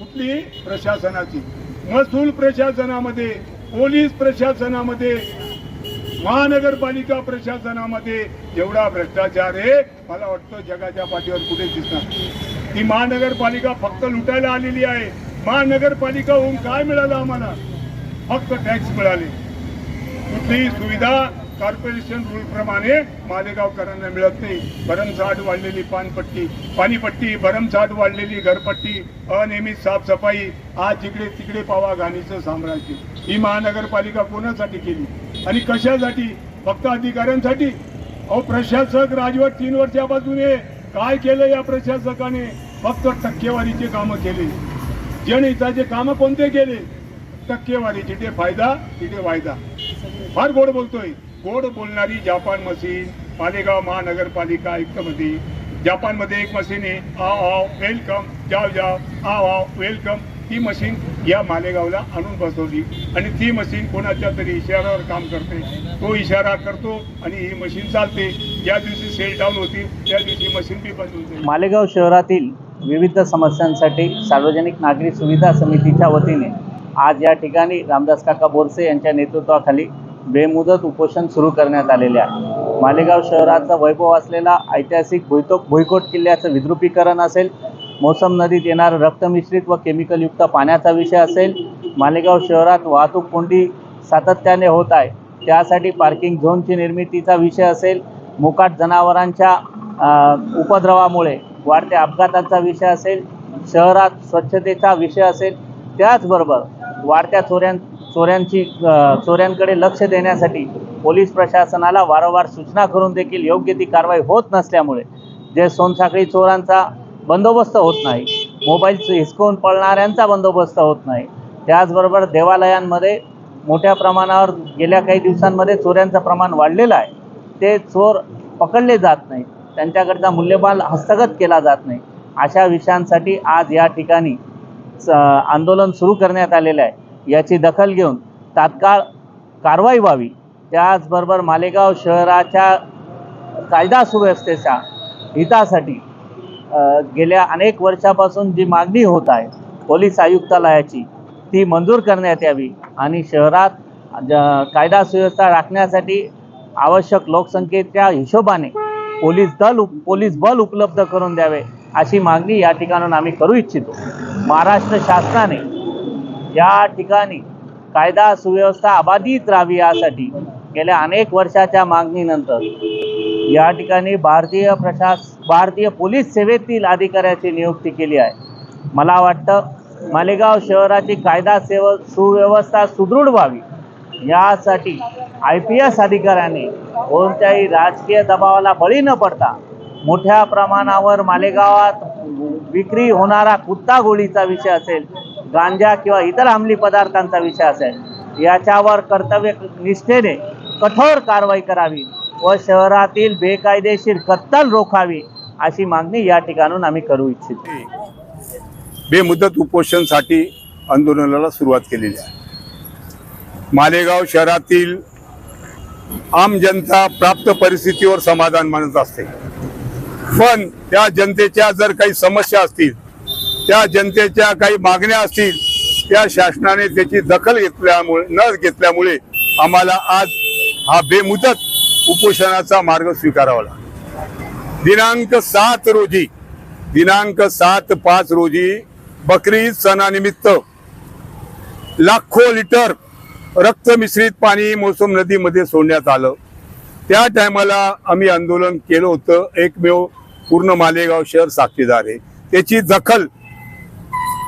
कुठली प्रशासनाची? महसूल प्रशासनामध्ये पोलीस प्रशासनामध्ये महानगरपालिका प्रशासनामध्ये एवढा भ्रष्टाचार आहे. मला वाटतं जगाच्या पाठीवर कुठे दिसणार ती महानगरपालिका फक्त लुटायला आलेली आहे. महानगरपालिका होऊन काय मिळालं आम्हाला? फक्त टॅक्स मिळाले. कुठलीही सुविधा कॉर्पोरेशन रूल प्रमाणे मालेगावकरांना मिळत नाही. भरमसाठ वाढलेली पानपट्टी. पाणीपट्टी भरमसाठ वाढलेली घरपट्टी अनियमित साफसफाई आज जिकडे तिकडे पावा घाणीचं साम्राज्य. ही महानगरपालिका कोणासाठी केली? आणि कशासाठी? फक्त अधिकाऱ्यांसाठी? अहो प्रशासक राजवट तीन वर्षापासून काय केलं या प्रशासकाने? फक्त टक्केवारीचे कामं केले. जनहिताचे कामं कोणते केले? टक्केवारी जिथे फायदा तिथे वायदा. फार गोड बोलतोय. गोड बोलणारी जापान मशीन मालेगाव महानगरपालिका आयुक्तमध्ये. जापानमध्ये एक मशीन आहे. आव आव वेलकम जाव जाव आव आव वेलकम ती मशीन या मालेगावला आणून बसवली. आणि ती मशीन कोणाच्या तरी इशाऱ्यावर काम करते. तो इशारा करतो आणि ही मशीन चालते. ज्या दिवशी सेल डाऊन होती त्या दिवशी मशीन बी बंद होते मालेगाव शहरातील विविध समस्यांसाठी सार्वजनिक नागरी सुविधा समितीच्या वतीने आज या ठिकाणी रामदास काका बोरसे यांच्या नेतृत्वाखाली बेमुदत उपोषण सुरू करण्यात आलेले आहे. मालेगाव शहराचा वैभव असलेला ऐतिहासिक भुईतो भुईकोट किल्ल्याचं विद्रुपीकरण असेल मोसम नदीत येणारं रक्तमिश्रित व केमिकलयुक्त पाण्याचा विषय असेल मालेगाव शहरात वाहतूक कोंडी सातत्याने होत आहे. त्यासाठी पार्किंग झोनची निर्मितीचा विषय असेल मोकाट जनावरांच्या उपद्रवामुळे वाढत्या अपघातांचा विषय असेल शहरात स्वच्छतेचा विषय असेल त्याचबरोबर वाढत्या चोऱ्यां चोऱ्यांची चोऱ्यांकडे लक्ष देण्यासाठी पोलीस प्रशासनाला वारंवार सूचना करून देखील योग्य ती कारवाई होत नसल्यामुळे जे सोनसाखळी चोरांचा बंदोबस्त होत नाही मोबाईल हिसकवून पळणाऱ्यांचा बंदोबस्त होत नाही त्याचबरोबर देवालयांमध्ये मोठ्या प्रमाणावर गेल्या काही दिवसांमध्ये चोऱ्यांचं प्रमाण वाढलेलं आहे. ते चोर पकडले जात नाही त्यांच्याकडचा मूल्यमाल हस्तगत केला जात नाही. अशा विषयांसाठी आज या ठिकाणी स- आंदोलन सुरू करण्यात आलेलं आहे. याची दखल घेऊन तात्काळ कारवाई व्हावी. त्याचबरोबर मालेगाव शहराच्या कायदा सुव्यवस्थेच्या हितासाठी गेल्या अनेक वर्षापासून जी मागणी होत आहे पोलीस आयुक्तालयाची ती मंजूर करण्यात यावी आणि शहरात ज- कायदा सुव्यवस्था राखण्यासाठी आवश्यक लोकसंख्येच्या हिशोबाने पोलीस दल उप- पोलीस बल उपलब्ध करून द्यावे अशी मागणी या ठिकाणून आम्ही करू इच्छितो. महाराष्ट्र शासनाने या ठिकाणी कायदा सुव्यवस्था अबाधित राहावी यासाठी गेल्या अनेक वर्षाच्या मागणीनंतर या ठिकाणी भारतीय प्रशास भारतीय पोलीस सेवेतील अधिकाऱ्याची नियुक्ती केली आहे. मला वाटतं मालेगाव शहराची कायदा सेव सुव्यवस्था सुदृढ व्हावी. यासाठी आय पी एस अधिकाऱ्याने कोणत्याही राजकीय दबावाला बळी न पडता मोठ्या प्रमाणावर मालेगावात विक्री होणारा कुत्ता गोळीचा विषय असेल गांजा किंवा इतर अंमली पदार्थांचा विषय असेल याच्यावर कर्तव्य निष्ठेने कठोर कारवाई करावी व शहरातील बेकायदेशीर कत्तल रोखावी अशी मागणी या ठिकाणून आम्ही करू इच्छितो. बेमुदत उपोषणसाठी आंदोलनाला सुरुवात केलेली आहे. मालेगाव शहरातील आम जनता प्राप्त परिस्थितीवर समाधान मानत असते. पण त्या जनतेच्या जर काही समस्या असतील त्या जनतेच्या काही मागण्या असतील त्या शासनाने त्याची दखल घेतल्यामुळे न घेतल्यामुळे आम्हाला आज हा बेमुदत उपोषणाचा मार्ग स्वीकारावा लागला. दिनांक सात रोजी दिनांक सात पाच रोजी बकरी सणानिमित्त लाखो लिटर रक्त मिश्रित पाणी मोसम नदीमध्ये सोडण्यात आलं. त्या टायमाला आम्ही आंदोलन केलं होतं. एकमेव पूर्ण मालेगाव शहर साक्षीदार आहे. त्याची दखल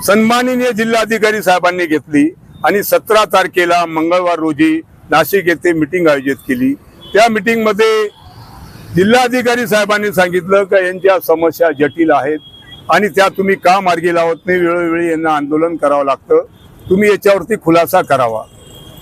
सन्माननीय जिल्हाधिकारी साहेबांनी घेतली आणि सतरा तारखेला मंगळवार रोजी नाशिक येथे मिटिंग आयोजित केली. त्या मिटिंगमध्ये जिल्हाधिकारी साहेबांनी सांगितलं का यांच्या समस्या जटिल आहेत आणि त्या तुम्ही का मार्गी लावत नाही वेळोवेळी यांना आंदोलन करावं लागतं. तुम्ही याच्यावरती खुलासा करावा.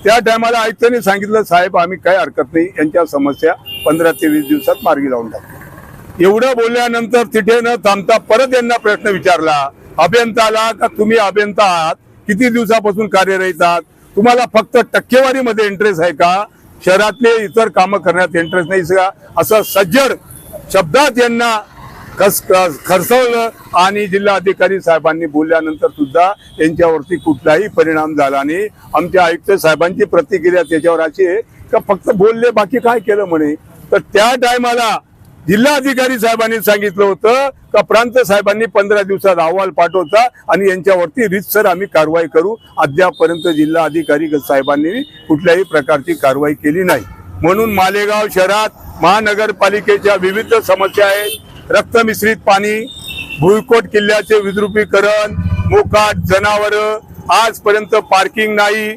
त्या टायमाला आयुक्तांनी सांगितलं साहेब आम्ही काय हरकत नाही. यांच्या समस्या पंधरा ते वीस दिवसात मार्गी लावून टाकतो एवढं बोलल्यानंतर तिथे न थांबता परत यांना प्रश्न विचारला. अभियंताला का तुम्ही अभियंता आहात? किती दिवसापासून कार्यरत आहात? तुम्हाला फक्त टक्केवारीमध्ये इंटरेस्ट आहे का? शहरातले इतर कामं करण्यात इंटरेस्ट नाही का असं सज्जड शब्दात यांना खस खरसवलं आणि जिल्हाधिकारी साहेबांनी बोलल्यानंतर सुद्धा यांच्यावरती कुठलाही परिणाम झाला नाही. आमच्या आयुक्त साहेबांची प्रतिक्रिया त्याच्यावर अशी आहे का फक्त बोलले बाकी काय केलं म्हणे? तर त्या टायमाला जिल्हाधिकारी साहेबांनी सांगितलं होतं का प्रांत साहेबांनी पंधरा दिवसात अहवाल पाठवता आणि यांच्यावरती रितसर आम्ही कारवाई करू. अद्यापर्यंत जिल्हा अधिकारी साहेबांनी कुठल्याही प्रकारची कारवाई केली नाही. म्हणून मालेगाव शहरात महानगरपालिकेच्या विविध समस्या आहेत. रक्त मिश्रित पाणी भुईकोट किल्ल्याचे विद्रुपीकरण मोकाट जनावर आजपर्यंत पार्किंग नाही.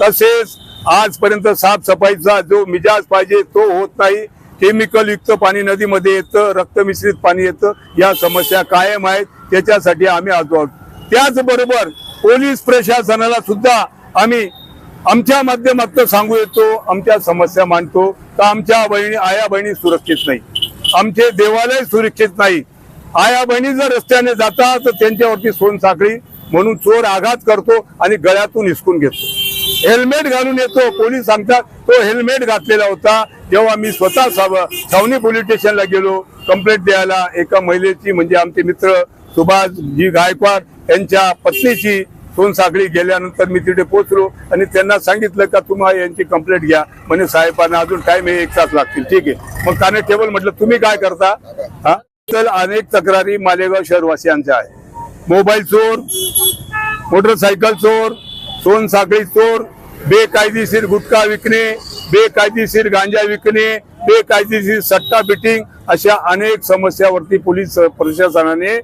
तसेच आजपर्यंत साफसफाईचा जो मिजाज पाहिजे तो होत नाही. केमिकल युक्त पाणी नदीमध्ये येतं रक्त मिश्रित पाणी येतं. या समस्या कायम आहेत. त्याच्यासाठी आम्ही आजो आहोत. त्याचबरोबर पोलीस प्रशासनाला सुद्धा आम्ही आमच्या माध्यमातून सांगू येतो आमच्या समस्या मांडतो. तर आमच्या बहिणी आया बहिणी सुरक्षित नाही. आमचे देवालय सुरक्षित नाही. आया बहिणी जर रस्त्याने जातात तर त्यांच्यावरती सोनसाखळी म्हणून चोर आघात करतो आणि गळ्यातून हिसकून घेतो. हेल्मेट घालून येतो. पोलीस सांगतात तो हेल्मेट घातलेला होता. तेव्हा मी स्वतः साव- छावणी पोलीस स्टेशनला गेलो कंप्लेंट द्यायला एका महिलेची म्हणजे आमचे मित्र सुभाष जी गायकवाड यांच्या पत्नीची सोनसाखळी गेल्यानंतर मी तिथे पोहोचलो आणि त्यांना सांगितलं का तुम्हाला यांची कंप्लेंट घ्या. म्हणे साहेबांना अजून टाइम आहे एक तास लागतील. ठीक आहे. मग कॉन्स्टेबल म्हटलं तुम्ही काय करता? हा? तर अनेक तक्रारी मालेगाव शहरवासियांच्या आहे मोबाईल चोर मोटरसायकल चोर सोन साखळी चोर बेकायदेशीर गुटखा विकणे बेकायदेशीर गांजा विकणे बेकायदेशीर सट्टा बिटिंग अशा अनेक समस्यावरती पोलीस प्रशासनाने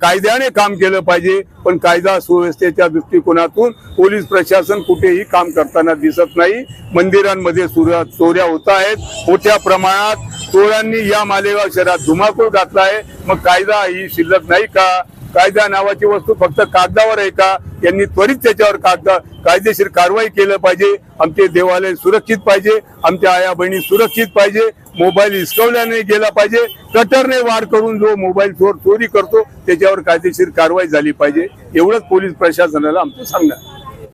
कायद्याने काम केलं पाहिजे. पण कायदा सुव्यवस्थेच्या दृष्टिकोनातून पोलीस प्रशासन कुठेही काम करताना दिसत नाही. मंदिरांमध्ये चोऱ्या होत आहेत. मोठ्या प्रमाणात चोरांनी या मालेगाव शहरात धुमाकूळ घातला आहे. मग कायदा ही शिल्लक नाही का? कायदा नावाची वस्तू फक्त कागदावर आहे का? यांनी त्वरित त्याच्यावर कायदेशीर कारवाई केलं पाहिजे. आमचे देवालय सुरक्षित पाहिजे. आमच्या आया बहिणी सुरक्षित पाहिजे. मोबाईल हिसकवल्याने गेला पाहिजे. कटरने वार करून जो मोबाईल चोर चोरी करतो त्याच्यावर कायदेशीर कारवाई झाली पाहिजे. एवढंच पोलीस प्रशासनाला आमचं सांगणार.